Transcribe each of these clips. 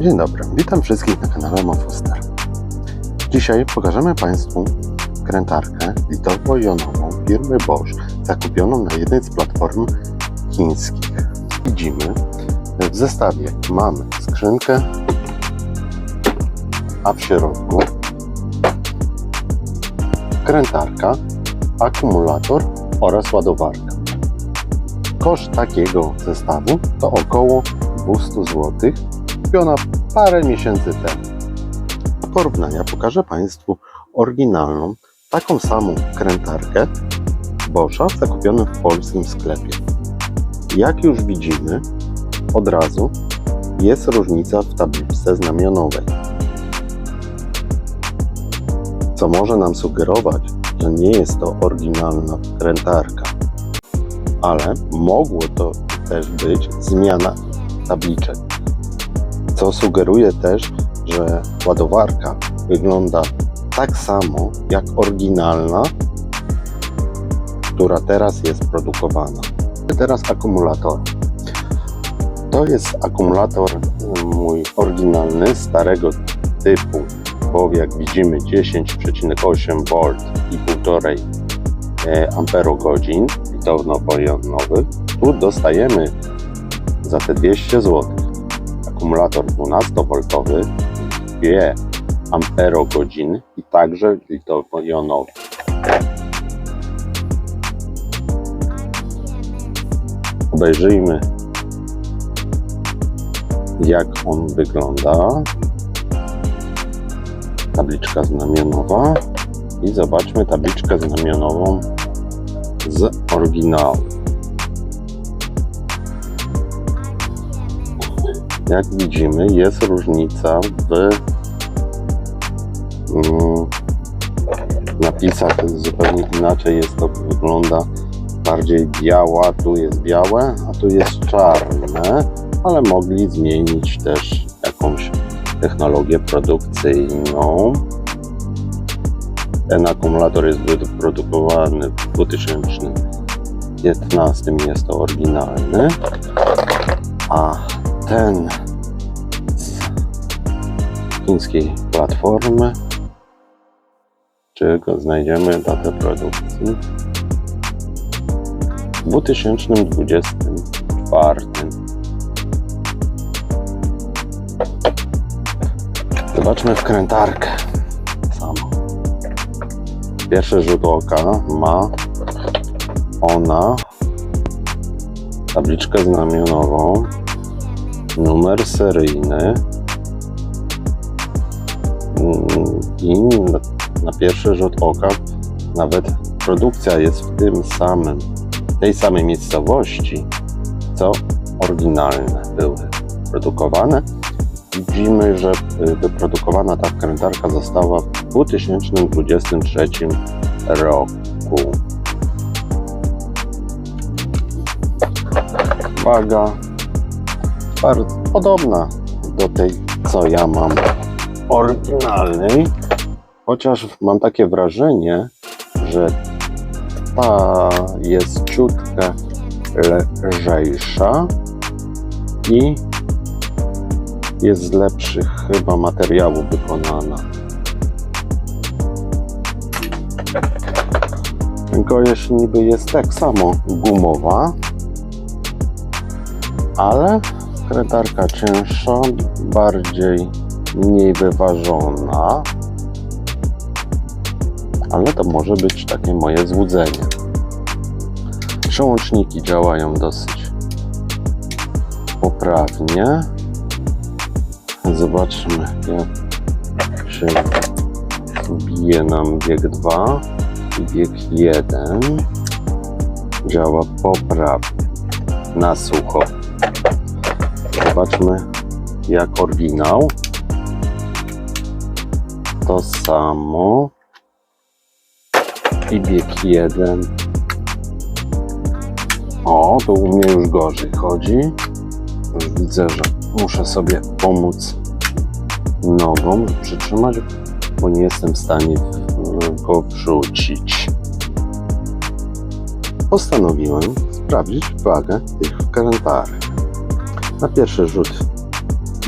Dzień dobry, witam wszystkich na kanale Mofuster. Dzisiaj pokażemy Państwu krętarkę litowo-jonową firmy Bosch, zakupioną na jednej z platform chińskich. Widzimy, w zestawie mamy skrzynkę, a w środku krętarka, akumulator oraz ładowarka. Koszt takiego zestawu to około 200 zł, kupiona parę miesięcy temu. Porównania pokażę Państwu oryginalną, taką samą krętarkę Boscha zakupioną w polskim sklepie. Jak już widzimy, od razu jest różnica w tabliczce znamionowej, co może nam sugerować, że nie jest to oryginalna krętarka, ale mogło to też być zmiana tabliczek, co sugeruje też, że ładowarka wygląda tak samo jak oryginalna, która teraz jest produkowana. Teraz akumulator. To jest akumulator y, mój oryginalny, starego typu, bo jak widzimy 10,8 V i 1,5 e, amperogodzin litowo-jonowy. Tu dostajemy za te 200 zł akumulator 12V 2 amperogodzin i także litowo-jonowy. Obejrzyjmy jak on wygląda. Tabliczka znamionowa i zobaczmy tabliczkę znamionową z oryginału. Jak widzimy, jest różnica w mm, napisach. Zupełnie inaczej jest to wygląda. Bardziej biała, tu jest białe, a tu jest czarne, ale mogli zmienić też jakąś technologię produkcyjną. Ten akumulator jest wyprodukowany w 2015, jest to oryginalny, a ten z chińskiej platformy, czego znajdziemy datę produkcji w 2024. Zobaczmy wkrętarkę samą. Pierwszy rzut oka ma ona tabliczkę znamionową, numer seryjny mm, i na, pierwszy rzut oka nawet produkcja jest w tym samym, tej samej miejscowości, co oryginalne były produkowane. Widzimy, że y, wyprodukowana ta wkrętarka została w 2023 roku. Waga bardzo podobna do tej, co ja mam oryginalnej, chociaż mam takie wrażenie, że ta jest ciutkę lżejsza i jest z lepszych chyba materiałów wykonana. Jeśli niby jest tak samo gumowa, ale krętarka cięższa, bardziej mniej wyważona, ale to może być takie moje złudzenie. Przełączniki działają dosyć poprawnie. Zobaczmy, jak się bije nam bieg 2 i bieg 1. Działa poprawnie, na sucho. Zobaczmy, jak oryginał. To samo. I bieg 1. O, to u mnie już gorzej chodzi. Już widzę, że muszę sobie pomóc nogą przytrzymać, bo nie jestem w stanie go wrzucić. Postanowiłem sprawdzić wagę tych wkrętarek. Na pierwszy rzut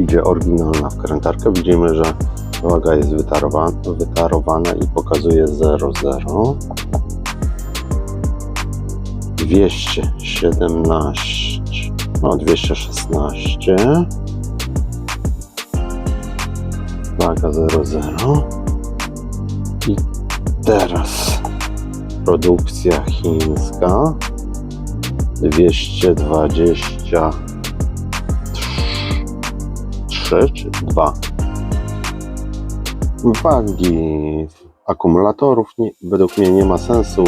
idzie oryginalna wkrętarka. Widzimy, że waga jest wytarowana, wytarowana i pokazuje 0,0. 217, no 216. Waga 0,0. I teraz produkcja chińska 223 czy 2 wagi akumulatorów nie, według mnie nie ma sensu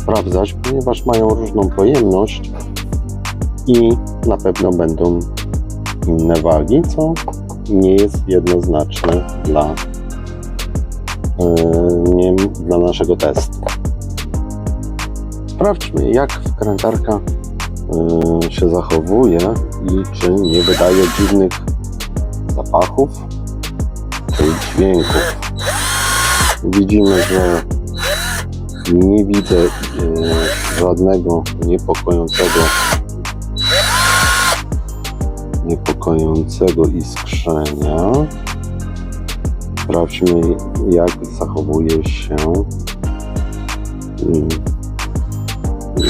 sprawdzać, ponieważ mają różną pojemność i na pewno będą inne wagi, co nie jest jednoznaczne dla, yy, nie, dla naszego testu. Sprawdźmy, jak wkrętarka yy, się zachowuje i czy nie wydaje dziwnych zapachów czy dźwięków. Widzimy, że nie widzę yy, żadnego niepokojącego niepokojącego iskrzenia. Sprawdźmy, jak zachowuje się mm,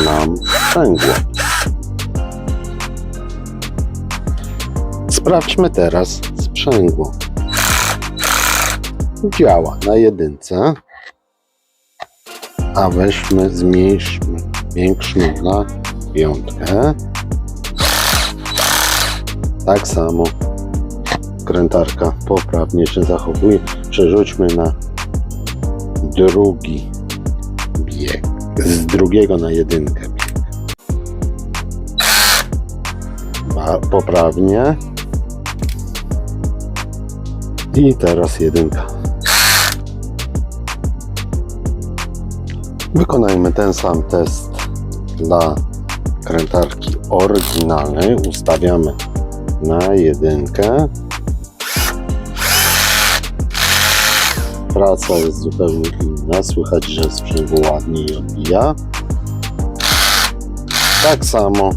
nam sprzęgło. Sprawdźmy teraz sprzęgło. Działa na jedynce, a weźmy, zmniejszmy, większmy na piątkę. Tak samo krętarka poprawnie się zachowuje. Przerzućmy na drugi bieg. Z drugiego na jedynkę bieg. Poprawnie. I teraz jedynka. Wykonajmy ten sam test dla krętarki oryginalnej. Ustawiamy na jedynkę. Praca jest zupełnie inna. Słychać, że sprzęgło ładniej odbija. Tak samo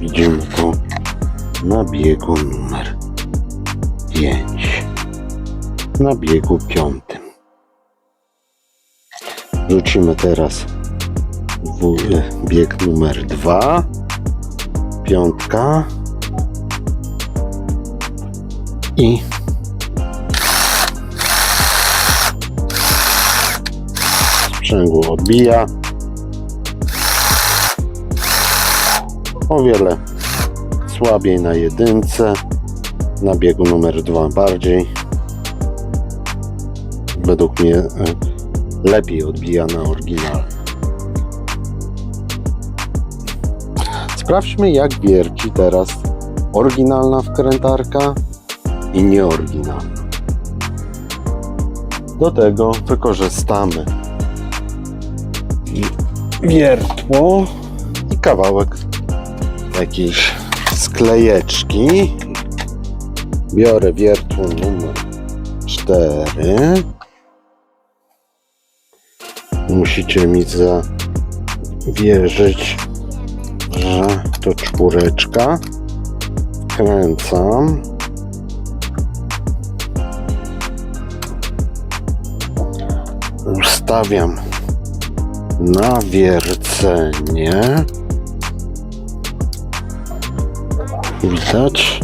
widzimy to na biegu numer 5. Na biegu piątym. Rzucimy teraz w bieg numer 2. Piątka. I sprzęgło odbija. O wiele słabiej na jedynce, na biegu numer 2 bardziej. Według mnie e, lepiej odbija na oryginal. Sprawdźmy jak wierci teraz oryginalna wkrętarka i nieoryginalna. Do tego wykorzystamy wiertło i kawałek jakiejś sklejeczki. Biorę wiertło numer 4. Musicie mi zawierzyć, że to czwóreczka. Kręcam. Ustawiam na wiercenie. Widać.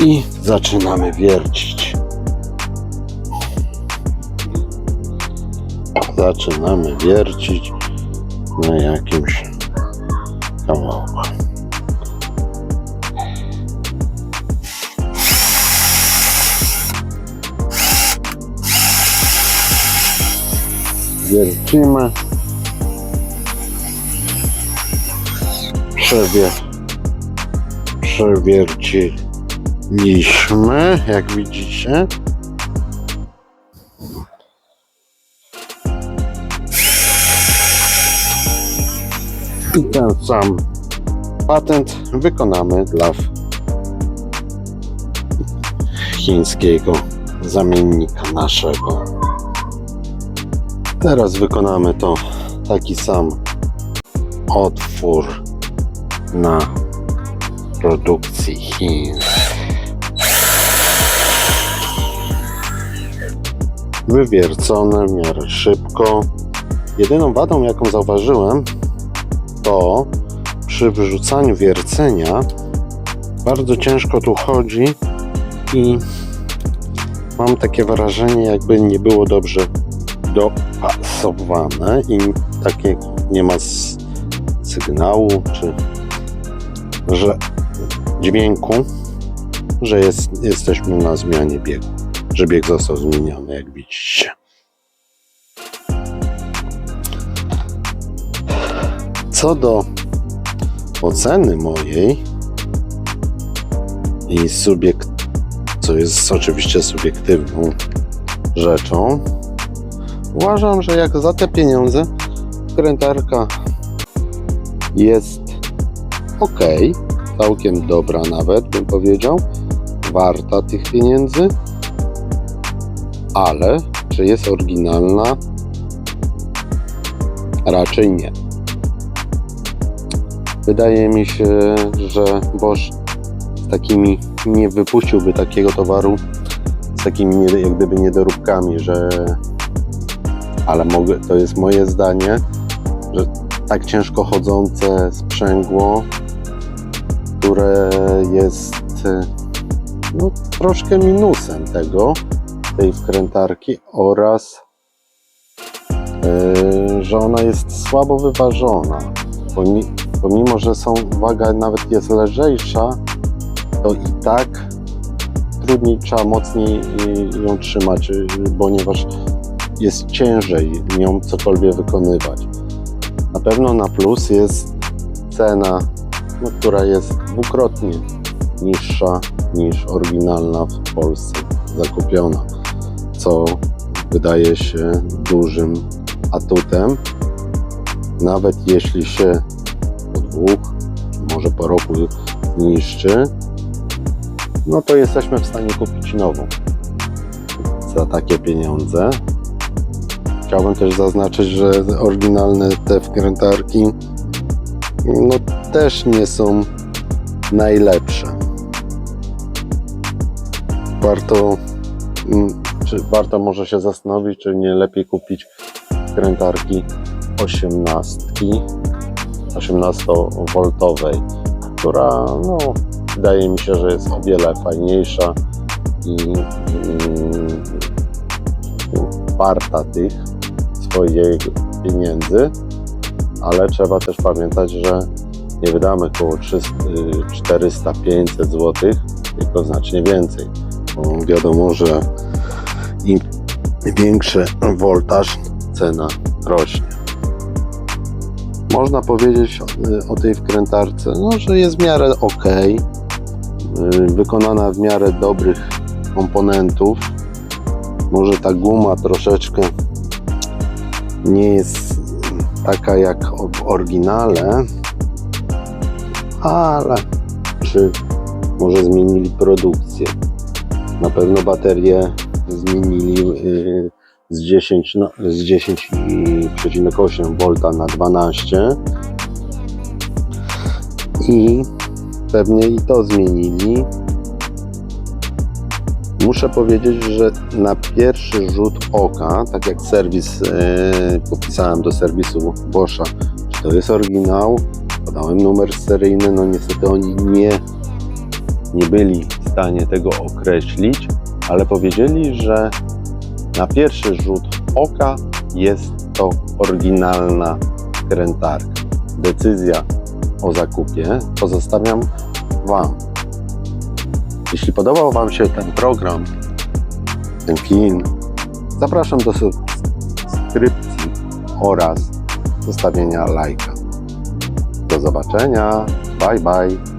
I zaczynamy wiercić. Zaczynamy wiercić na jakimś kawałku. Wiercimy. Przewie, przewierciliśmy, jak widzicie. I ten sam patent wykonamy dla chińskiego zamiennika naszego. Teraz wykonamy to taki sam otwór na produkcji Chin. Wywiercone w miarę szybko. Jedyną wadą, jaką zauważyłem, to przy wyrzucaniu wiercenia bardzo ciężko tu chodzi i mam takie wrażenie, jakby nie było dobrze dopasowane i takie nie ma sygnału czy że dźwięku, że jest, jesteśmy na zmianie biegu, że bieg został zmieniony, jak widzicie. Co do oceny mojej i subiekt, co jest oczywiście subiektywną rzeczą, uważam, że jak za te pieniądze krętarka jest ok, całkiem dobra nawet bym powiedział, warta tych pieniędzy, ale czy jest oryginalna? Raczej nie. Wydaje mi się, że Bosch takimi nie wypuściłby takiego towaru z takimi nie- jak gdyby niedoróbkami, że ale mogę, to jest moje zdanie, że tak ciężko chodzące sprzęgło, które jest no, troszkę minusem tego, tej wkrętarki oraz e, że ona jest słabo wyważona. Pomi- Pomimo, że są, waga nawet jest lżejsza, to i tak trudniej trzeba mocniej y, ją trzymać, y, ponieważ jest ciężej nią cokolwiek wykonywać. Na pewno na plus jest cena, no, która jest dwukrotnie niższa niż oryginalna w Polsce zakupiona, co wydaje się dużym atutem. Nawet jeśli się dwóch, może po roku zniszczy, no to jesteśmy w stanie kupić nową za takie pieniądze. Chciałbym też zaznaczyć, że oryginalne te wkrętarki no też nie są najlepsze. Warto, mm, czy warto może się zastanowić, czy nie lepiej kupić wkrętarki 18, 18V, która no, wydaje mi się, że jest o wiele fajniejsza i mm, warta tych swoich pieniędzy, ale trzeba też pamiętać, że nie wydamy około 400-500 zł, tylko znacznie więcej. Bo wiadomo, że im większy woltaż, cena rośnie. Można powiedzieć o, o tej wkrętarce, no, że jest w miarę ok, wykonana w miarę dobrych komponentów. Może ta guma troszeczkę nie jest taka jak w oryginale, ale czy może zmienili produkcję? Na pewno baterię zmienili yy, z 10, no, z 10,8 V na 12 i pewnie i to zmienili. Muszę powiedzieć, że na pierwszy rzut oka, tak jak serwis, e, popisałem do serwisu Boscha, czy to jest oryginał, podałem numer seryjny, no niestety oni nie, nie byli w stanie tego określić, ale powiedzieli, że na pierwszy rzut oka jest to oryginalna krętarka. Decyzja o zakupie pozostawiam Wam. Jeśli podobał Wam się ten program, ten film, zapraszam do subskrypcji oraz zostawienia lajka. Do zobaczenia. Bye bye.